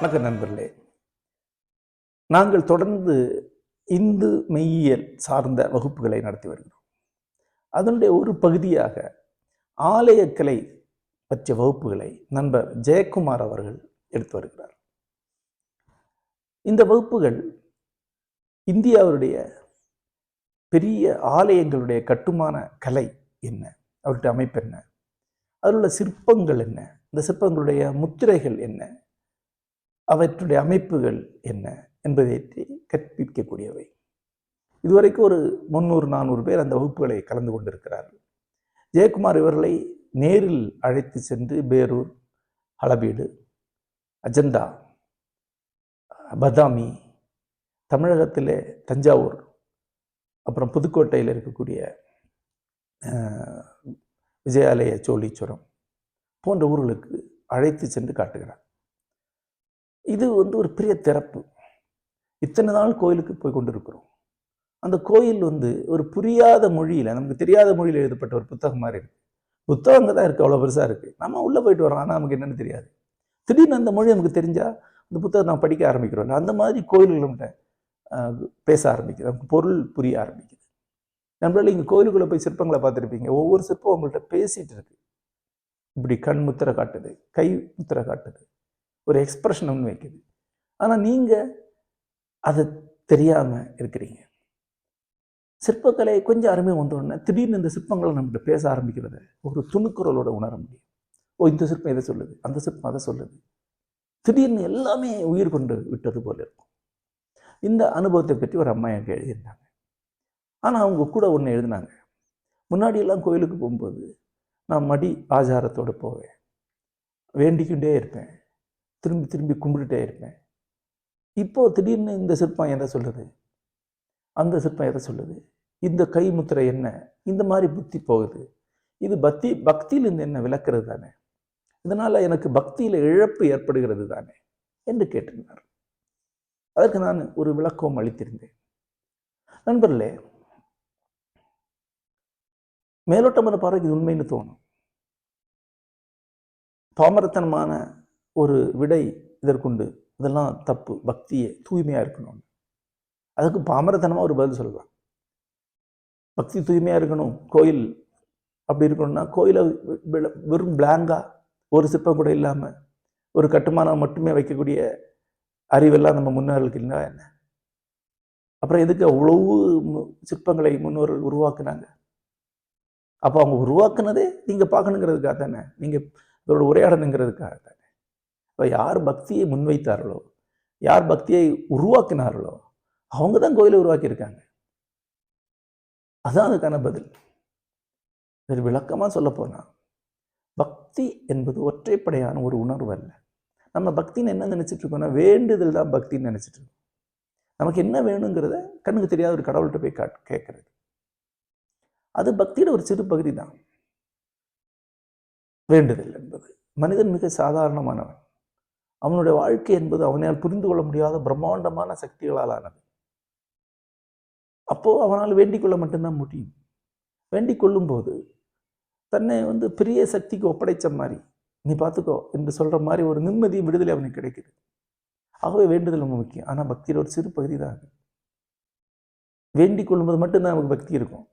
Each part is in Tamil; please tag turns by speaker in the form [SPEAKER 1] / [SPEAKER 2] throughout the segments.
[SPEAKER 1] வணக்கம் நண்பர்களே. நாங்கள் தொடர்ந்து இந்து மெய்யியல் சார்ந்த வகுப்புகளை நடத்தி வருகிறோம். அதனுடைய ஒரு பகுதியாக ஆலயக்கலை பற்றிய வகுப்புகளை நண்பர் ஜெயக்குமார் அவர்கள் எடுத்து வருகிறார். இந்த வகுப்புகள் இந்தியாவுடைய பெரிய ஆலயங்களுடைய கட்டுமான கலை என்ன? அவருடைய அமைப்பு என்ன? அதில் உள்ள சிற்பங்கள் என்ன? இந்த சிற்பங்களுடைய முத்திரைகள் என்ன? அவற்றுடைய அமைப்புகள் என்ன? என்பதை கற்பிக்கக்கூடியவை. இதுவரைக்கும் ஒரு முந்நூறு நானூறு பேர் அந்த வகுப்புகளை கலந்து கொண்டிருக்கிறார்கள். ஜெயக்குமார் இவர்களை நேரில் அழைத்து சென்று பேரூர் அளவீடு அஜந்தா பதாமி தமிழகத்திலே தஞ்சாவூர் அப்புறம் புதுக்கோட்டையில் இருக்கக்கூடிய விஜயாலய சோழீச்சுரம் போன்ற ஊர்களுக்கு அழைத்து சென்று காட்டுகிறார். இது வந்து ஒரு பெரிய திறப்பு. இத்தனை நாள் கோயிலுக்கு போய் கொண்டிருக்கிறோம். அந்த கோயில் வந்து ஒரு புரியாத மொழியில் நமக்கு தெரியாத மொழியில் எழுதப்பட்ட ஒரு புத்தகம் மாதிரி இருக்கு. புத்தகங்கள் தான் இருக்குது அவ்வளோ பெருசாக இருக்குது நம்ம உள்ளே போயிட்டு வரோம் ஆனால் நமக்கு என்னென்னு தெரியாது. திடீர்னு அந்த மொழி நமக்கு தெரிஞ்சால் அந்த புத்தகம் நான் படிக்க ஆரம்பிக்கிறோம் அந்த மாதிரி கோயில்கள்கிட்ட பேச ஆரம்பிக்குது. நமக்கு பொருள் புரிய ஆரம்பிக்குது. நம்மளால் இங்கே கோயிலுக்குள்ளே போய் சிற்பங்களை பார்த்துருப்பீங்க. ஒவ்வொரு சிற்பம் உங்கள்கிட்ட பேசிகிட்டு இருக்கு. இப்படி கண் முத்திரை காட்டுது கை முத்திரை காட்டுது. ஒரு எக்ஸ்ப்ரெஷன் ஒன்று வைக்குது. ஆனால் நீங்கள் அதை தெரியாமல் இருக்கிறீங்க. சிற்பக்கலை கொஞ்சம் அருமையாக வந்தோடனே திடீர்னு இந்த சிற்பங்களை நம்மகிட்ட பேச ஆரம்பிக்கிறத ஒரு துணுக்குறளோட உணர முடியும். ஓ இந்த சிற்பம் இதை சொல்லுது அந்த சிற்பம் அதை சொல்லுது. திடீர்னு எல்லாமே உயிர் கொண்டு விட்டது போல இருக்கும். இந்த அனுபவத்தை பற்றி ஒரு அம்மா எனக்கு எழுதியிருந்தாங்க. ஆனால் அவங்க கூட ஒன்று எழுதினாங்க. முன்னாடியெல்லாம் கோயிலுக்கு போகும்போது நான் மடி ஆச்சாரத்தோடு போவேன். வேண்டிக்கிட்டே இருப்பேன். திரும்பி திரும்பி கும்பிட்டுட்டே இருப்பேன். இப்போது திடீர்னு இந்த சிற்பம் எதை சொல்லுது? அந்த சிற்பம் எதை சொல்லுது? இந்த கை முத்திரை என்ன? இந்த மாதிரி புத்தி போகுது. இது பக்தி பக்தியிலிருந்து என்ன விளக்குறது தானே? இதனால் எனக்கு பக்தியில் இழப்பு ஏற்படுகிறது தானே? என்று கேட்டிருந்தார். அதற்கு நான் ஒரு விளக்கம் அளித்திருந்தேன். நண்பர்களே மேலோட்டமான பார்வைக்கு இது உண்மைன்னு தோணும். பாமரத்தனமான ஒரு விடை இதற்குண்டு. இதெல்லாம் தப்பு பக்தியே தூய்மையாக இருக்கணும். அதுக்கு பாமரத்தனமாக ஒரு பதில் சொல்லலாம் பக்தி தூய்மையாக இருக்கணும் கோயில் அப்படி இருக்கணும்னா கோயிலை வெறும் பிளாங்காக ஒரு சிற்பம் கூட இல்லாமல் ஒரு கட்டுமானம் மட்டுமே வைக்கக்கூடிய அறிவெல்லாம் நம்ம முன்னோர்களுக்கு இருந்தால் என்ன? அப்புறம் எதுக்கு அவ்வளவு சிற்பங்களை முன்னோர்கள் உருவாக்குனாங்க? அப்போ அவங்க உருவாக்குனதே நீங்கள் பார்க்கணுங்கிறதுக்காக தானே. நீங்கள் இதோட உரையாடணுங்கிறதுக்காக தானே. இப்போ யார் பக்தியை முன்வைத்தார்களோ யார் பக்தியை உருவாக்கினார்களோ அவங்க தான் கோயிலை உருவாக்கியிருக்காங்க. அதான் அதுக்கான பதில். இது விளக்கமாக சொல்ல போனா பக்தி என்பது ஒற்றைப்படையான ஒரு உணர்வு அல்ல. நம்ம பக்தின்னு என்ன நினச்சிட்டுருக்கோன்னா வேண்டுதல் தான் பக்தின்னு நினச்சிட்ருக்கோம். நமக்கு என்ன வேணுங்கிறத கண்ணுக்கு தெரியாத ஒரு கடவுள்கிட்ட போய் காட் கேட்கறது. அது பக்தியோட ஒரு சிறு பகுதி தான். வேண்டுதல் என்பது. மனிதன் மிக சாதாரணமானவன். அவனுடைய வாழ்க்கை என்பது அவனால் புரிந்து கொள்ள முடியாத பிரம்மாண்டமான சக்திகளால் ஆனது அப்போது அவனால் வேண்டிக் கொள்ள மட்டும்தான் முடியும். வேண்டிக் கொள்ளும்போது தன்னை வந்து பெரிய சக்திக்கு ஒப்படைச்ச மாதிரி நீ பார்த்துக்கோ என்று சொல்கிற மாதிரி ஒரு நிம்மதியும் விடுதலை அவனுக்கு கிடைக்குது. ஆகவே வேண்டுதல் ரொம்ப முக்கியம். ஆனால் பக்தியில் ஒரு சிறு பகுதி தான் வேண்டிக் கொள்ளும்போது மட்டும்தான் நமக்கு பக்தி இருக்கும்.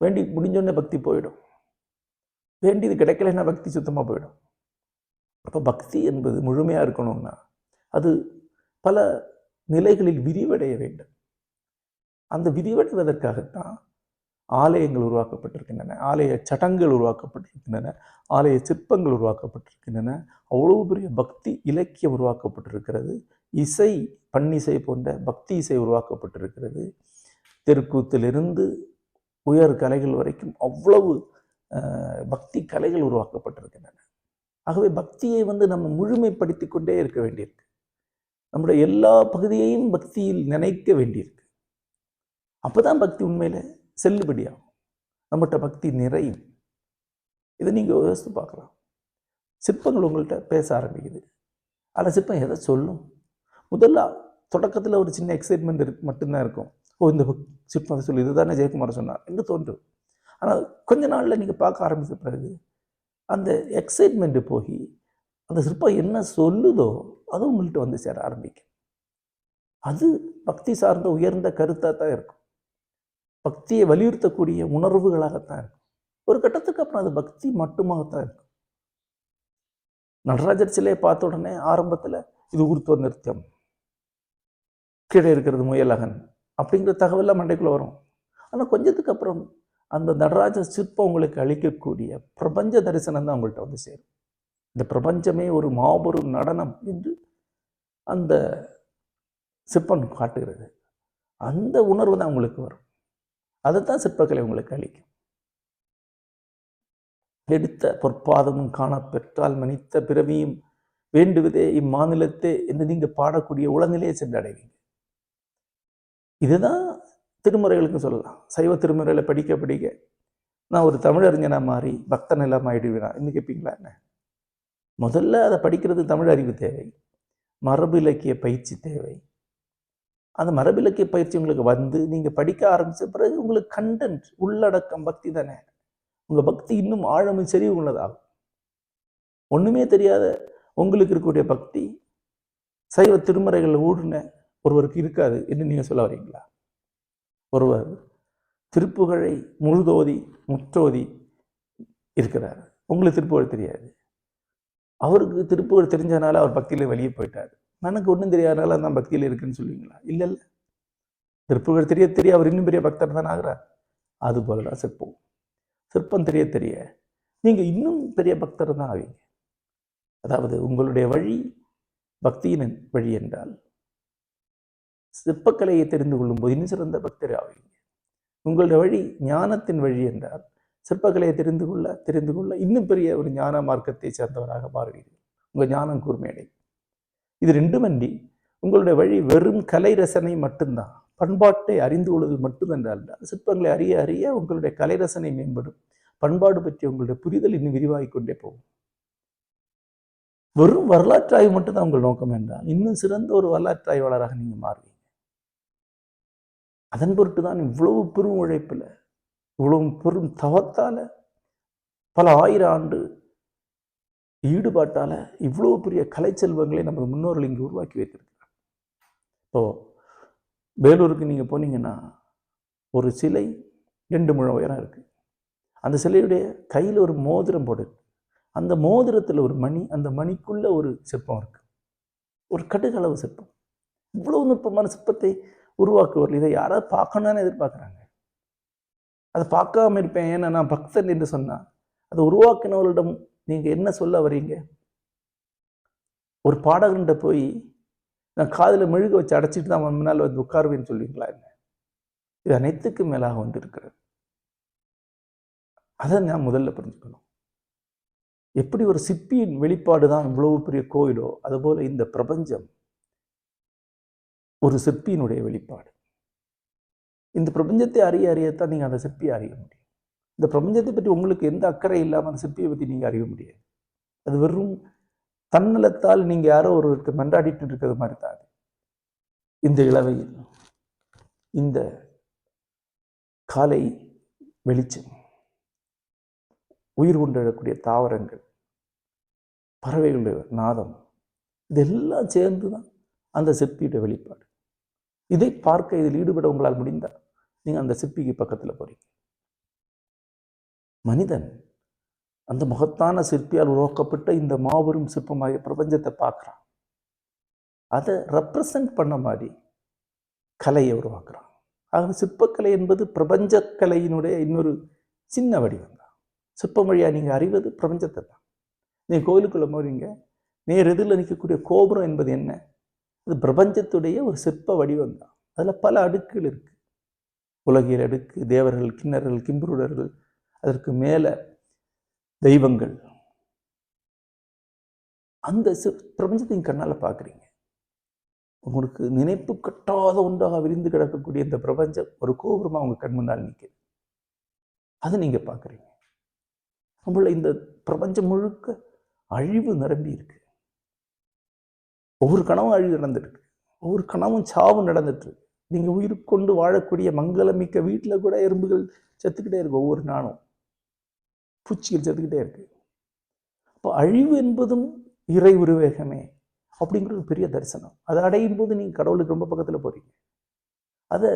[SPEAKER 1] வேண்டி முடிஞ்சோடனே பக்தி போயிடும். வேண்டியது கிடைக்கலன்னா பக்தி சுத்தமாக போயிடும். அப்போ பக்தி என்பது முழுமையாக இருக்கணும்னா அது பல நிலைகளில் விரிவடைய வேண்டும். அந்த விரிவடைவதற்காகத்தான் ஆலயங்கள் உருவாக்கப்பட்டிருக்கின்றன. ஆலய சட்டங்கள் உருவாக்கப்பட்டிருக்கின்றன. ஆலய சிற்பங்கள் உருவாக்கப்பட்டிருக்கின்றன. அவ்வளோ பெரிய பக்தி இலக்கியம் உருவாக்கப்பட்டிருக்கிறது. இசை பன்னிசை போன்ற பக்தி இசை உருவாக்கப்பட்டிருக்கிறது. தெருக்கூத்திலிருந்து உயர் கலைகள் வரைக்கும் அவ்வளவு பக்தி கலைகள் உருவாக்கப்பட்டிருக்கின்றன. ஆகவே பக்தியை வந்து நம்ம முழுமைப்படுத்தி கொண்டே இருக்க வேண்டியிருக்கு. நம்முடைய எல்லா பகுதியையும் பக்தியில் நினைக்க வேண்டியிருக்கு. அப்போதான் பக்தி உண்மையில் செல்லுபடியாகும். நம்மகிட்ட பக்தி நிறையும். இதை நீங்கள் யோசித்து பார்க்கலாம். சிற்பங்கள் உங்கள்கிட்ட பேச ஆரம்பிக்குது. ஆனால் சிற்பம் எதை சொல்லும்? முதல்ல தொடக்கத்தில் ஒரு சின்ன எக்ஸைட்மெண்ட் இருக்கு மட்டும்தான் இருக்கும். ஓ இந்த சிற்பம் அதை சொல்லி இதுதானே ஜெயக்குமார் சொன்னார் என்று தோன்றும். ஆனால் கொஞ்ச நாளில் நீங்கள் பார்க்க ஆரம்பித்த பிறகு அந்த எக்ஸைட்மெண்ட்டு போய் அந்த சிற்பம் என்ன சொல்லுதோ அது உங்கள்கிட்ட வந்து சேர ஆரம்பிக்கும். அது பக்தி சார்ந்த உயர்ந்த கருத்தாக தான் இருக்கும். பக்தியை வலியுறுத்தக்கூடிய உணர்வுகளாகத்தான் இருக்கும். ஒரு கட்டத்துக்கு அப்புறம் அது பக்தி மட்டுமாகத்தான் இருக்கும். நடராஜர் சிலையை பார்த்த உடனே ஆரம்பத்தில் இது ஊர்த்துவ நிறுத்தம் கீழே இருக்கிறது முயலகன் அப்படிங்கிற தகவலாம் மண்டைக்குள்ளே வரும். ஆனால் கொஞ்சத்துக்கு அப்புறம் அந்த நடராஜர் சிற்பம் உங்களுக்கு அளிக்கக்கூடிய பிரபஞ்ச தரிசனம் தான் உங்கள்கிட்ட வந்து சேரும். இந்த பிரபஞ்சமே ஒரு மாபெரும் நடனம் என்று அந்த சிற்பம் காட்டுகிறது. அந்த உணர்வு தான் உங்களுக்கு வரும். அதுதான் சிற்பக்கலை உங்களுக்கு அளிக்கும். எடுத்த பொற்பாதமும் காணப்பெற்றால் மனித்த பிறவியும் வேண்டுவதே இம்மாநிலத்தே என்று நீங்கள் பாடக்கூடிய உளநிலையை சென்றடைவீங்க. இதுதான் திருமுறைகளுக்கு சொல்லலாம். சைவ திருமுறைகளை படிக்க படிக்க நான் ஒரு தமிழறிஞனாக மாறி பக்தன் எல்லாம் ஆயிடுவேனா? இன்னும் கேட்பீங்களா என்ன? முதல்ல அதை படிக்கிறது தமிழ் அறிவு தேவை. மரபு இலக்கிய பயிற்சி தேவை. அந்த மரபிலக்கிய பயிற்சி உங்களுக்கு வந்து நீங்கள் படிக்க ஆரம்பித்த பிறகு உங்களுக்கு கண்டென்ட் உள்ளடக்கம் பக்தி தானே. உங்கள் பக்தி இன்னும் ஆழமும் சரி உள்ளதாகும். ஒன்றுமே தெரியாத உங்களுக்கு இருக்கக்கூடிய பக்தி சைவ திருமறைகளில் ஊடின ஒருவருக்கு இருக்காது என்று நீங்கள் சொல்ல வரீங்களா? ஒருவர் திருப்புகழை முழுதோதி முற்றோதி இருக்கிறார். உங்களுக்கு திருப்புகழ் தெரியாது. அவருக்கு திருப்புகழ் தெரிஞ்சதுனால அவர் பக்தியில் வெளியே போயிட்டார். எனக்கு ஒன்றும் தெரியாதனால நான் பக்தியில் இருக்குன்னு சொல்லுவீங்களா? இல்லை இல்லை திருப்புகழ் தெரிய தெரிய அவர் இன்னும் பெரிய பக்தர் தான் ஆகிறார். அது போல தான் சிற்பம். சிற்பம் தெரிய தெரிய நீங்கள் இன்னும் பெரிய பக்தர் தான் ஆவீங்க. அதாவது உங்களுடைய வழி பக்தியின் வழி என்றால் சிற்பக்கலையை தெரிந்து கொள்ளும்போது இன்னும் சிறந்த பக்தர் ஆவீங்க. உங்களுடைய வழி ஞானத்தின் வழி என்றால் சிற்பக்கலையை தெரிந்து கொள்ள தெரிந்து கொள்ள இன்னும் பெரிய ஒரு ஞான மார்க்கத்தை சேர்ந்தவராக மாறுவீர்கள். உங்கள் ஞானம் கூர்மையடை இது ரெண்டுமன்றி உங்களுடைய வழி வெறும் கலை ரசனை மட்டும்தான். பண்பாட்டை அறிந்து கொள்வது மட்டுமென்றால் சிற்பங்களை அறிய அறிய உங்களுடைய கலை ரசனை மேம்படும். பண்பாடு பற்றி உங்களுடைய புரிதல் இன்னும் விரிவாகி கொண்டே போகும். வெறும் வரலாற்று ஆய்வு மட்டும்தான் உங்கள் நோக்கம் என்றால் இன்னும் சிறந்த ஒரு வரலாற்று ஆய்வாளராக நீங்கள் மாறுவீங்க. அதன் பொருட்டு தான் இவ்வளவு பெரும் உழைப்பில் இவ்வளவு பெரும் தவத்தால் பல ஆயிரம் ஆண்டு ஈடுபாட்டால் இவ்வளோ பெரிய கலைச்செல்வங்களை நமது முன்னோர்கள் இங்கே உருவாக்கி வைத்திருக்கிறார் இப்போ வேலூருக்கு நீங்கள் போனீங்கன்னா ஒரு சிலை ரெண்டு முழம் உயரம் இருக்குது அந்த சிலையுடைய கையில் ஒரு மோதிரம் போடு அந்த மோதிரத்தில் ஒரு மணி அந்த மணிக்குள்ளே ஒரு சிற்பம் இருக்குது ஒரு கடுகளவு சிற்பம் இவ்வளோ நுட்பமான சிற்பத்தை உருவாக்குவார்கள் இதை யாராவது பார்க்கணும்னு எதிர்பார்க்குறாங்க? அதை பார்க்காம இருப்பேன் ஏன்னா நான் பக்தன் என்று சொன்னால் அதை உருவாக்கினவர்களிடம் நீங்கள் என்ன சொல்ல வரீங்க ஒரு பாடகர்கிட்ட போய் நான் காதில் மெழுக வச்சு அடைச்சிட்டு தான் அவன் முன்னால் வந்து உட்காருவேன்னு சொல்லுவீங்களா என்ன? இது அனைத்துக்கும் மேலாக வந்து இருக்கிறது அதை நான் முதல்ல புரிஞ்சுக்கணும். எப்படி ஒரு சிப்பியின் வெளிப்பாடு தான் இவ்வளவு பெரிய கோயிலோ அதுபோல் இந்த பிரபஞ்சம் ஒரு சிற்பியினுடைய வெளிப்பாடு. இந்த பிரபஞ்சத்தை அறிய அறியத்தான் நீங்கள் அந்த சிற்பியை அறிய முடியும். இந்த பிரபஞ்சத்தை பற்றி உங்களுக்கு எந்த அக்கறை இல்லாமல் அந்த சிற்பியை பற்றி நீங்கள் அறிய முடியாது. அது வெறும் தன்னலத்தால் நீங்கள் யாரோ ஒருவருக்கு மன்றாடிட்டு இருக்கிறது மாதிரி தான் இந்த இளவையில் இந்த காலை வெளிச்சம் உயிர் கொண்டிடக்கூடிய தாவரங்கள் பறவைகளுடைய நாதம் இதெல்லாம் சேர்ந்து தான் அந்த சிற்பியுடைய வெளிப்பாடு. இதை பார்க்க இதில் ஈடுபட உங்களால் முடிந்தால் நீங்கள் அந்த சிற்பிக்கு பக்கத்தில் போகிறீங்க மனிதன் அந்த மகத்தான சிற்பியால் உருவாக்கப்பட்ட இந்த மாபெரும் சிற்பமாகிய பிரபஞ்சத்தை பார்க்குறான். அதை ரெப்ரசன்ட் பண்ண மாதிரி கலையை உருவாக்குறான். ஆகவே சிற்பக்கலை என்பது பிரபஞ்ச கலையினுடைய இன்னொரு சின்ன வடிவம் தான். சிற்பம் வழியாக நீங்கள் அறிவது பிரபஞ்சத்தை தான். நீங்கள் கோயிலுக்குள்ள போறீங்க நேர் எதிரில் நிற்கக்கூடிய கோபுரம் என்பது என்ன? அது பிரபஞ்சத்துடைய ஒரு சிற்ப வடிவம் தான். அதில் பல அடுக்குகள் இருக்குது உலகியல் அடுக்கு தேவர்கள் கிண்ணர்கள் கிம்புருடர்கள் அதற்கு மேலே தெய்வங்கள். அந்த பிரபஞ்சத்தையும் பிரபஞ்சத்தின் கண்ணால் பார்க்குறீங்க உங்களுக்கு நினைப்பு கட்டாத ஒன்றாக விரிந்து கிடக்கக்கூடிய இந்த பிரபஞ்சம் ஒரு கோபுரமாக உங்கள் கண் முன்னால் நிற்குது அதை நீங்கள் பார்க்குறீங்க நம்மள இந்த பிரபஞ்சம் முழுக்க அழிவு நிரம்பி இருக்கு. ஒவ்வொரு கனவும் அழிவு நடந்துருக்கு ஒவ்வொரு கனவும் சாவு நடந்துட்டு இருக்கு நீங்கள் உயிர் கொண்டு வாழக்கூடிய மங்களமிக்க வீட்டில் கூட எறும்புகள் செத்துக்கிட்டே இருக்கு ஒவ்வொரு நாளும். பூச்சிகள் செத்துக்கிட்டே இருக்குது அப்போ அழிவு என்பதும் இறை உருவேகமே அப்படிங்கிற ஒரு பெரிய தரிசனம். அதை அடையும் போது நீங்கள் கடவுளுக்கு ரொம்ப பக்கத்தில் போகிறீங்க அதை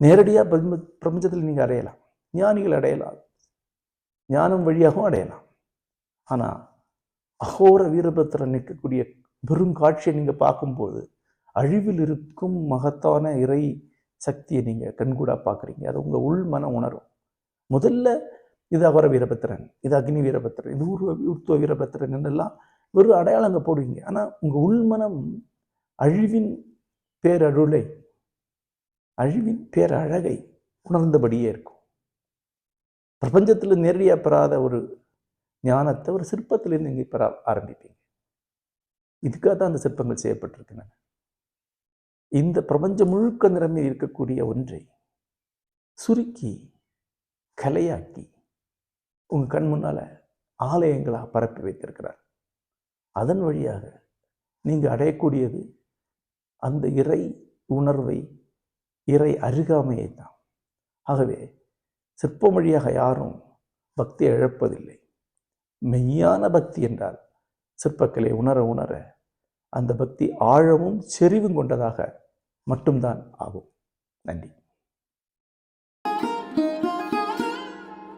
[SPEAKER 1] நேரடியாக பிரம்ம பிரபஞ்சத்தில் நீங்கள் அடையலாம். ஞானிகள் அடையலாம். ஞானம் வழியாகவும் அடையலாம். ஆனால் அகோர வீரபத்திரன் நிற்கக்கூடிய பெரும் காட்சியை நீங்கள் பார்க்கும்போது அழிவில் இருக்கும் மகத்தான இறை சக்தியை நீங்கள் கண்கூடாக பார்க்குறீங்க. அது உங்கள் உள் மன உணரும் முதல்ல இது அவர வீரபத்திரன் இது அக்னி வீரபத்திரன் இது ஊர்வ உருத்துவ வீரபத்திரன் என்னெல்லாம் வெறும் அடையாளங்க போடுவீங்க. ஆனால் உங்கள் உள்மனம் அழிவின் பேரருளை அழிவின் பேரழகை உணர்ந்தபடியே இருக்கும். பிரபஞ்சத்தில் நேரடியாக பெறாத ஒரு ஞானத்தை ஒரு சிற்பத்திலேருந்து இங்கே பெற ஆரம்பிப்பீங்க. இதுக்காக தான் அந்த சிற்பங்கள் செய்யப்பட்டிருக்கின்றன. இந்த பிரபஞ்சம் முழுக்க நிரம்பி இருக்கக்கூடிய ஒன்றை சுருக்கி கலையாக்கி உங்கள் கண் முன்னால் ஆலயங்களாக பரப்பி வைத்திருக்கிறார். அதன் வழியாக நீங்கள் அடையக்கூடியது அந்த இறை உணர்வை இறை அருகாமையை தான். ஆகவே சிற்பம் வழியாக யாரும் பக்தியை இழப்பதில்லை. மெய்யான பக்தி என்றால் சிற்பக்கலை உணர உணர அந்த பக்தி ஆழமும் செறிவும் கொண்டதாக மட்டும்தான் ஆகும். நன்றி.